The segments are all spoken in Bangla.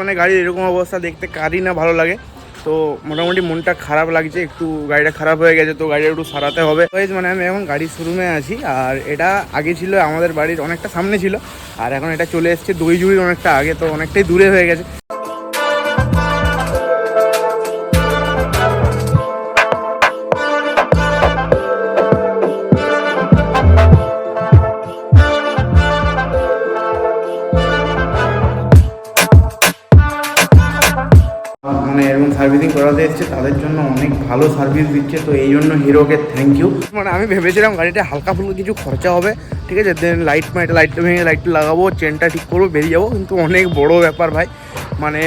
মানে গাড়ির এরকম অবস্থা দেখতে কারই না ভালো লাগে। তো মোটামুটি মনটা খারাপ লাগছে একটু গাড়িটা খারাপ হয়ে গেছে তো গাড়িটা একটু সারাতে হবে। Guys, মানে আমি এখন গাড়ির শোরুমে আছি আর এটা আগে ছিল আমাদের বাড়ির অনেকটা সামনে ছিল আর এখন এটা চলে এসছে দই জুড়ির অনেকটা আগে তো অনেকটাই দূরে হয়ে গেছে। সার্ভিসিং এসছে তাদের জন্য অনেক ভালো সার্ভিস দিচ্ছে তো এই জন্য হিরোকে থ্যাংক ইউ মানে আমি ভেবেছিলাম গাড়িটা হালকা ফুলকা কিছু খরচা হবে ঠিক আছে? দেন লাইট মাইট লাইটটা ভেঙে লাইটটা লাগাবো চেনটা ঠিক করব বেরিয়ে যাব কিন্তু অনেক বড় ব্যাপার ভাই। মানে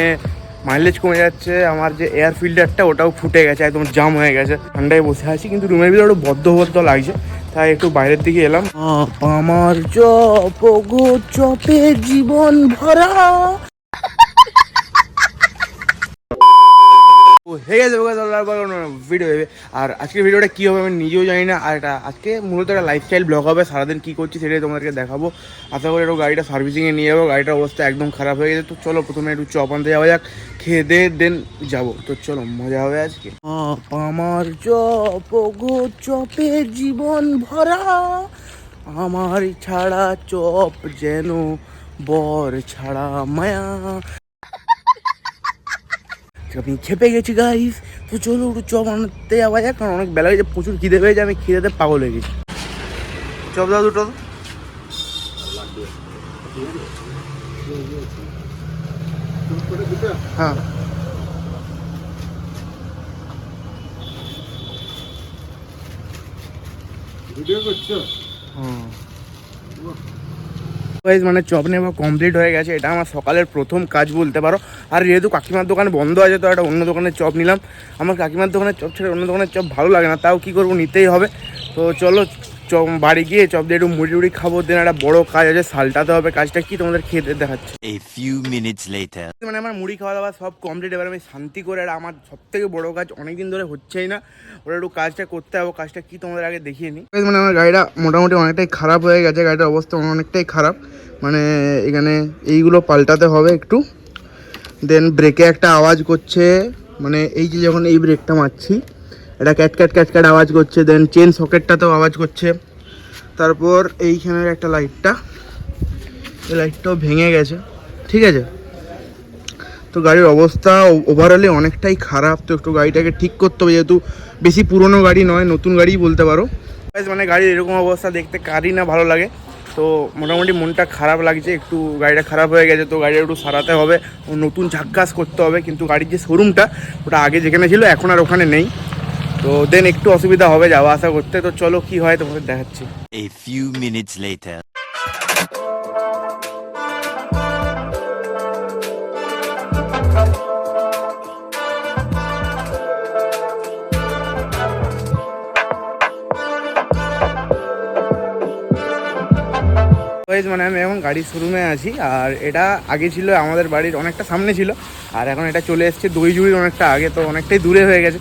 মাইলেজ কমে যাচ্ছে আমার যে এয়ার ফিল্টারটা ওটাও ফুটে গেছে একদম জাম হয়ে গেছে। ঠান্ডায় বসে আছি কিন্তু রুমের ভিতরে একটু বদ্ধ বদ্ধ লাগছে তাই একটু বাইরের দিকে এলাম। আমার চপ গো চপে জীবন ভরা। ও হয়ে গেছে ভিডিও হবে আর আজকের ভিডিওটা কী হবে আমি নিজেও জানি না। আর এটা আজকে মূলত একটা লাইফস্টাইল ব্লগ হবে, সারাদিন কী করছি সেটাই তোমাদেরকে দেখাবো। আশা করি একটু গাড়িটা সার্ভিসিংয়ে নিয়ে যাব, গাড়িটার অবস্থা একদম খারাপ হয়ে গেছে। তো চলো, প্রথমে একটু চপ আনতে যাওয়া যাক, খেয়ে দে দেন যাব। তো চলো, মজা হবে আজকে। আমার চপ গো, চপে জীবন ভরা। আমার ছাড়া চপ যেন বর ছাড়া মায়া। আমি খেপে গেছি গাইস তো চলো একটু চপ আনতে যাওয়া যাক কারণ অনেক বেলা হয়েছে প্রচুর খিদে পেয়েছে আমি খিদেতে পাগল হয়ে গেছি। চপ দাও দুটো। হ্যাঁ। ভিডিও করছ? গাইজ মানে চপ নেওয়া কমপ্লিট হয়ে গেছে, এটা আমার সকালের প্রথম কাজ বলতে পারো। আর যেহেতু কাকিমার দোকান বন্ধ আছে, তো একটা অন্য দোকানের চপ নিলাম। আমার কাকিমার দোকানের চপ ছেড়ে অন্য দোকানের চপ ভালো লাগে না, তাও কি করব, নিতেই হবে। তো চলো চপ বাড়ি গিয়ে চপ দিয়ে একটু মুড়ি টুড়ি খাব দেন একটা বড় কাজ আছে সালটাতে হবে কাজটা। কি তোমাদের খেতে দেখাচ্ছে। A few minutes later. মানে আমার মুড়ি খাওয়া দাওয়া সব কমপ্লিট এবার আমি শান্তি করে আর আমার সব থেকে বড় কাজ অনেকদিন ধরে হচ্ছেই না ওরা একটু কাজটা করতে হবে কাজটা কি তোমাদের আগে দেখিয়ে নিই। মানে আমার গাড়িটা মোটামুটি অনেকটাই খারাপ হয়ে গেছে গাড়িটার অবস্থা অনেকটাই খারাপ। মানে এখানে এইগুলো পাল্টাতে হবে একটু। দেন ব্রেকে একটা আওয়াজ করছে মানে এই যে যখন এই ব্রেকটা মারছি এটা ক্যাট ক্যাট ক্যাট ক্যাট আওয়াজ করছে দেন চেন সকেটটাতেও আওয়াজ করছে। তারপর এইখানের একটা লাইটটা এই লাইটটাও ভেঙে গেছে, ঠিক আছে? তো গাড়ির অবস্থা ওভারঅলে অনেকটাই খারাপ, তো একটু গাড়িটাকে ঠিক করতে হবে, যেহেতু বেশি পুরনো গাড়ি নয়, নতুন গাড়িই বলতে পারো। মানে গাড়ির এরকম অবস্থা দেখতে কারই না ভালো লাগে। তো মোটামুটি মনটা খারাপ লাগছে, একটু গাড়িটা খারাপ হয়ে গেছে, তো গাড়িটা একটু সারাতে হবে, নতুন ঝাক্কাস করতে হবে, কিন্তু গাড়ির যে শোরুমটা ওটা আগে যেখানে ছিল, এখন আর ওখানে নেই। তো দেন একটু অসুবিধা হবে যাওয়া আসা করতে তো চলো কি হয় তোমাদের দেখাচ্ছি few minutes later. Guys, মানে আমি এখন গাড়ির শোরুমে আছি আর এটা আগে ছিল আমাদের বাড়ির অনেকটা সামনে ছিল আর এখন এটা চলে এসছে দই জুড়ির অনেকটা আগে তো অনেকটাই দূরে হয়ে গেছে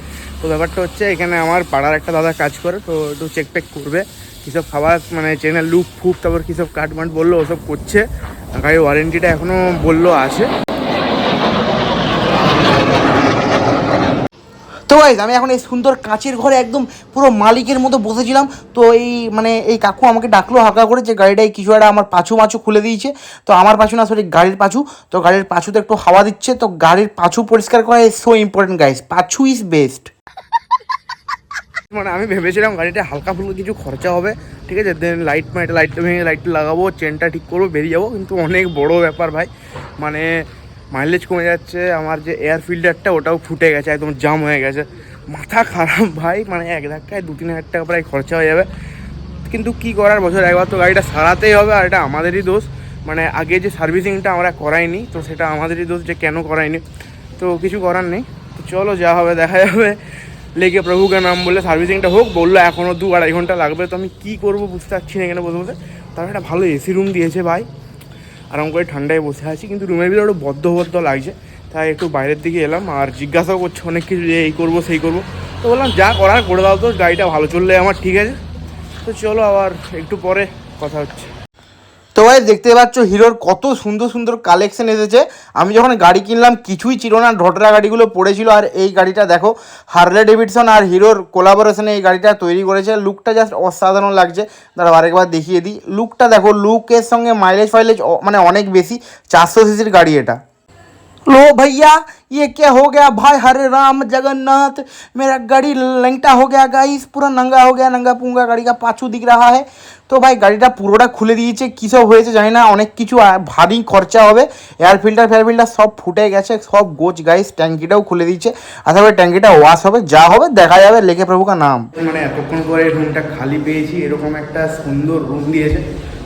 ব্যাপারটা হচ্ছে এখানে আমার পাড়ার একটা দাদা কাজ করে, তো একটু চেক পেক করবে কীসব খাবার মানে চেনের লুপ ফুপ, তারপর কীসব কাটমাট বলল, ওসব করছে। গাড়ির ওয়ারেন্টিটা এখনও বলল, আছে। তো গাইজ আমি এখন এই সুন্দর কাঁচের ঘরে একদম পুরো মালিকের মতো বসেছিলাম। তো এই মানে এই কাকু আমাকে ডাকলো হালকা করে যে, গাড়িটায় কিছু একটা আমার পাছু মাছু খুলে দিয়েছে। তো আমার পাছু না সরি গাড়ির পাছু। তো গাড়ির পাছুতে একটু হাওয়া দিচ্ছে। তো গাড়ির পাছু পরিষ্কার করা ইজ সো ইম্পর্টেন্ট গাইজ পাছু ইজ বেস্ট মানে আমি ভেবেছিলাম গাড়িটা হালকা ফুলকা কিছু খরচা হবে। ঠিক আছে দেন লাইট মাইট লাইটটা ভেঙে লাইটটা লাগাবো চেনটা ঠিক করব, বেরিয়ে যাব। কিন্তু অনেক বড় ব্যাপার ভাই। মানে মাইলেজ কমে যাচ্ছে, আমার যে এয়ার ফিল্টারটা ওটাও ফুটে গেছে, একদম জাম হয়ে গেছে। মাথা খারাপ ভাই মানে এক ধাক্কায় দু তিন হাজার টাকা প্রায় খরচা হয়ে যাবে। কিন্তু কি করার, বছর একবার তো গাড়িটা সারাতেই হবে, আর এটা আমাদেরই দোষ। মানে আগে যে সার্ভিসিংটা আমরা করাইনি, তো সেটা আমাদেরই দোষ যে কেন করাইনি। তো কিছু করার নেই। তো চলো, যা হবে দেখা যাবে। লেগে প্রভুকে নাম বলে সার্ভিসিংটা হোক, বলল এখনও দু আড়াই ঘণ্টা লাগবে, তো আমি কী করব বুঝতে পারছি না এখানে বসে বসে তারপর একটা ভালো এসি রুম দিয়েছে ভাই। আরাম করে ঠান্ডায় বসে আছি, কিন্তু রুমের ভিতরে একটু বদ্ধ বদ্ধ লাগছে। তাই একটু বাইরের দিকে এলাম, আর জিজ্ঞাসাও করছে অনেক কিছু যে এই করব, সেই করব। তো বললাম, যা করার করে দাও তো, গাড়িটা ভালো চললে আমার ঠিক আছে। তো চলো আবার একটু পরে কথা হচ্ছে। তো ভাই দেখতে পাচ্ছ হিরোর কত সুন্দর সুন্দর কালেকশন এসেছে। আমি যখন গাড়ি কিনলাম, কিছুই ছিল না ঢটরা গাড়িগুলো পড়েছিল। আর এই গাড়িটা দেখো হার্লে ডেভিডসন আর হিরোর কোলাবোরেশনে এই গাড়িটা তৈরি করেছে। লুকটা জাস্ট অসাধারণ লাগছে। দাঁড়াও আরেকবার দেখিয়ে দিই। লুকটা দেখো লুকের সঙ্গে মাইলেজ ফাইলেজ মানে অনেক বেশি। চারশো সিসির গাড়ি এটা। लो भैया ये क्या हो गया भाई हरे राम जगन्नाथ मेरा गाड़ी लंगटा हो गया गाइस पूरा नंगा हो गया नंगा पुंगा गाड़ी का पाछू दिख रहा है তো ভাই গাড়িটা পুরোটা খুলে দিয়েছে কী সব হয়েছে জানি না অনেক কিছু আ- ভারী খরচা হবে এয়ার ফিল্টার ফেয়ার ফিল্টার সব ফুটে গেছে সব গোছ গাইস ট্যাঙ্কিটাও খুলে দিয়েছে আশা করি ট্যাঙ্কিটা ওয়াশ হবে যা হবে দেখা যাবে লেখে প্রভু কা নাম মানে এতক্ষণ পরে রুমটা খালি পেয়েছি এরকম একটা সুন্দর রুম দিয়েছে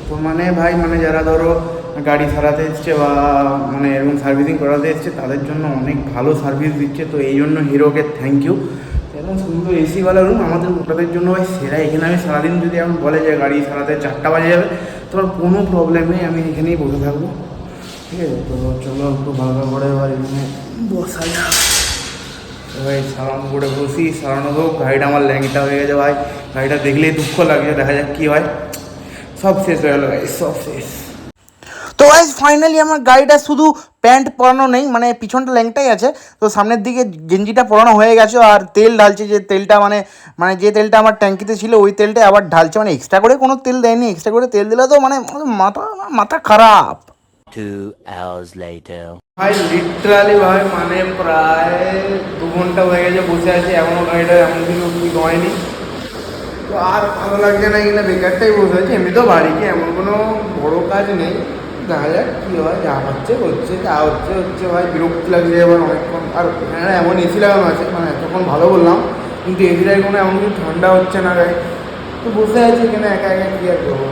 তো মানে ভাই মানে যারা ধরো গাড়ি সারাতে এসছে বা মানে এরকম সার্ভিসিং করাতে এসছে, তাদের জন্য অনেক ভালো সার্ভিস দিচ্ছে, তো এই জন্য হিরোকে থ্যাংক ইউ এরকম সুন্দর এসিওয়ালা রুম আমাদের ওটাদের জন্য ভাই সেরা। এখানে আমি সারাদিন যদি এখন বলে যে গাড়ি সারাতে চারটা বাজে যাবে, তো তোমার কোনো প্রবলেম নেই, আমি এখানেই বসে থাকব। ঠিক আছে, তো চলো একটু ভালো করে এবার এখানে বসা যাক ভাই সারানো করে বসি, সারানো হোক। গাড়িটা আমার ল্যাংটা হয়ে গেছে ভাই। গাড়িটা দেখলেই দুঃখ লাগছে, দেখা যাক কী হয়। সব শেষ হয়ে গেলো ভাই, সব শেষ। তো গাইজ ফাইনালি আমার গাড়িটা শুধু প্যান্ট পরানো নেই মানে পিছনটা ল্যাংটাই আছে। তো সামনের দিকে গেঞ্জিটা পরানো হয়ে গেছে আর তেল ঢালছে যে তেলটা মানে মানে যে তেলটা আমার ট্যাঙ্কিতে ছিল ওই তেলটা আবার ঢালছে। মানে এক্সট্রা করে কোনো তেল দেয়নি এক্সট্রা করে তেল দিলে তো মানে মাথা মাথা খারাপ। Two hours later. ভাই লিটারালি ভাই মানে প্রায় দু ঘণ্টা হয়ে গেছে বসে আছি এখনও গাড়িটা এমন কিছু ঠিক হয়নি তো আর ভালো লাগছে না কিনা বেকারটাই বসে আছি এমনিতেও বাড়ি কি এমন কোনো বড় কাজ নেই। যাক কী হয়? যা হচ্ছে হচ্ছে, যা হচ্ছে হচ্ছে ভাই, বিরক্তি লাগছে এবার অনেকক্ষণ। আর এখানে এমন এসি লাগানো আছে মানে এতক্ষণ ভালো বললাম, কিন্তু এসিটায় কোনো এমন কিছু ঠান্ডা হচ্ছে না গায়ে তো বসে আছি এখানে, একা একা কী আর করব?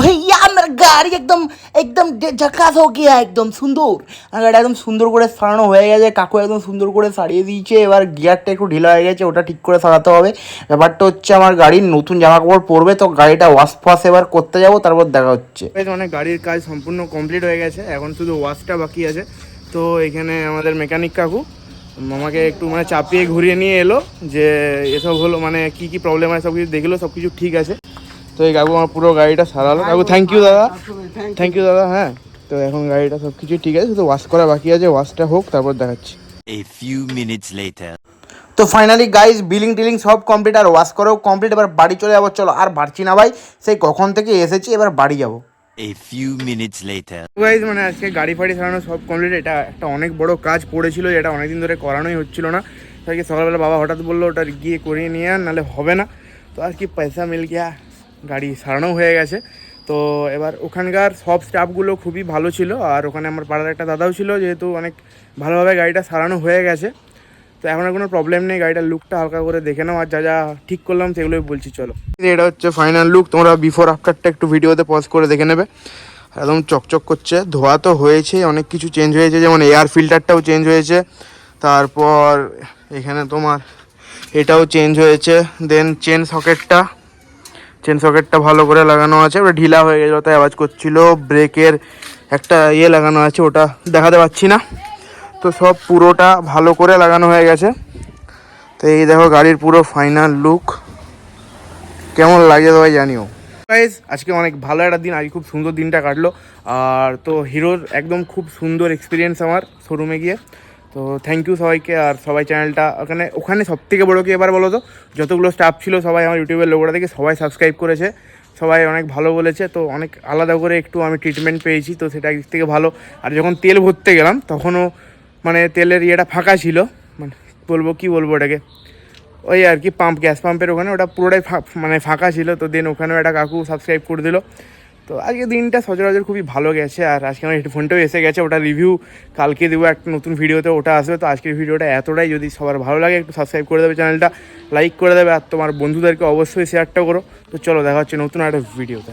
ভাইয়া! আমার গাড়ি একদম একদম ঝাকাস হো গিয়া একদম সুন্দর। আমার গাড়ি একদম সুন্দর করে সারানো হয়ে গেছে, কাকু একদম সুন্দর করে সারিয়ে দিয়েছে। এবার গিয়ারটা একটু ঢিলা হয়ে গেছে, ওটা ঠিক করে সারাতে হবে। ব্যাপারটা হচ্ছে আমার গাড়ির নতুন জামা কাপড় পরবে, তো গাড়িটা ওয়াশ ফোয়াশ এবার করতে যাব, তারপর দেখা হচ্ছে। অনেক গাড়ির কাজ সম্পূর্ণ কমপ্লিট হয়ে গেছে, এখন শুধু ওয়াশটা বাকি আছে। তো এখানে আমাদের মেকানিক কাকু আমাকে একটু মানে চাপিয়ে ঘুরিয়ে নিয়ে এলো যে এসব হলো মানে কি কি প্রবলেম আছে সব কিছু দেখল সব কিছু ঠিক আছে। তো এই কাকু আমার পুরো গাড়িটা সারালো। কাকু থ্যাংক ইউ দাদা। থ্যাংক ইউ দাদা হ্যাঁ। তো এখন গাড়িটা সব কিছু ঠিক আছে শুধু ওয়াশ করা বাকি আছে ওয়াশটা হোক তারপর দেখাচ্ছি। A few minutes later. তো ফাইনালি গাইজ বিলিং টিলিং সব কমপ্লিট আর ওয়াশ করেও কমপ্লিট এবার বাড়ি চলে যাব। চলো আর বাড়ছি না ভাই সেই কখন থেকে এসেছি এবার বাড়ি যাব। A few minutes later. Guys মানে আজকে গাড়ি ফাড়ি সারানো সব কমপ্লিট এটা একটা অনেক বড় কাজ পড়েছিল যেটা অনেকদিন ধরে করানোই হচ্ছিল না। তাই সকালবেলা বাবা হঠাৎ বলল ওটা গিয়ে করিয়ে নিয়ে আন নাহলে হবে না। তো আর কি পয়সা মিল গিয়া গাড়ি সারানো হয়ে গেছে। তো এবার ওখানকার সব স্টাফগুলো খুবই ভালো ছিল। আর ওখানে আমার পাড়ার একটা দাদাও ছিল, যেহেতু অনেক ভালোভাবে গাড়িটা সারানো হয়ে গেছে। তো এখন আর কোনো প্রবলেম নেই, গাড়িটার লুকটা হালকা করে দেখে নাও, আর যা যা ঠিক করলাম সেগুলোই বলছি, চলো। এটা হচ্ছে ফাইনাল লুক তোমরা বিফোর আফটারটা একটু ভিডিওতে পজ করে দেখে নেবে। একদম চকচক করছে, ধোয়া তো হয়েছে অনেক কিছু চেঞ্জ হয়েছে, যেমন এয়ার ফিল্টারটাও চেঞ্জ হয়েছে। তারপর এখানে তোমার এটাও চেঞ্জ হয়েছে দেন চেন সকেটটা চেন সকেটটা ভালো করে লাগানো আছে। ওটা ঢিলা হয়ে গেছিল তাই আওয়াজ করছিল। ব্রেকের একটা ইয়ে লাগানো আছে, ওটা দেখাতে পাচ্ছি না। তো সব পুরোটা ভালো করে লাগানো হয়ে গেছে। তো এই দেখো গাড়ির পুরো ফাইনাল লুক কেমন লাগে সবাই জানিও। গাইজ আজকে অনেক ভালো একটা দিন আজকে খুব সুন্দর দিনটা কাটলো। আর তো হিরোর একদম খুব সুন্দর এক্সপিরিয়েন্স আমার শোরুমে গিয়ে। তো থ্যাংক ইউ সবাইকে আর সবাই চ্যানেলটা ওখানে ওখানে সব থেকে বড়ো কি এবার বলো তো? যতগুলো স্টাফ ছিল, সবাই আমার ইউটিউবের লোকটা দেখে সবাই সাবস্ক্রাইব করেছে। সবাই অনেক ভালো বলেছে, তো অনেক আলাদা করে একটু আমি ট্রিটমেন্ট পেয়েছি, তো সেটা একদিক থেকে ভালো। আর যখন তেল ভরতে গেলাম, তখনও মানে তেলের ইয়েটা ফাঁকা ছিল। মানে বলব, কি বলব ওটাকে? ওই আর কি পাম্প গ্যাস পাম্পের ওখানে, ওটা পুরোটাই মানে ফাঁকা ছিল, তো দেন ওখানেও একটা কাকু সাবস্ক্রাইব করে দিল। তো আজকে দিনটা সচরাচর খুবই ভালো গেছে, আর আজকে আমার হেডফোনটাও এসে গেছে, ওটা রিভিউ কালকে দেবো একটা নতুন ভিডিওতে, ওটা আসবে। তো আজকের ভিডিওটা এতটাই, যদি সবার ভালো লাগে, একটু সাবস্ক্রাইব করে দেবে চ্যানেলটা লাইক করে দেবে, আর তোমার বন্ধুদেরকে অবশ্যই শেয়ারটা করো। তো চলো, দেখা হচ্ছে নতুন একটা ভিডিওতে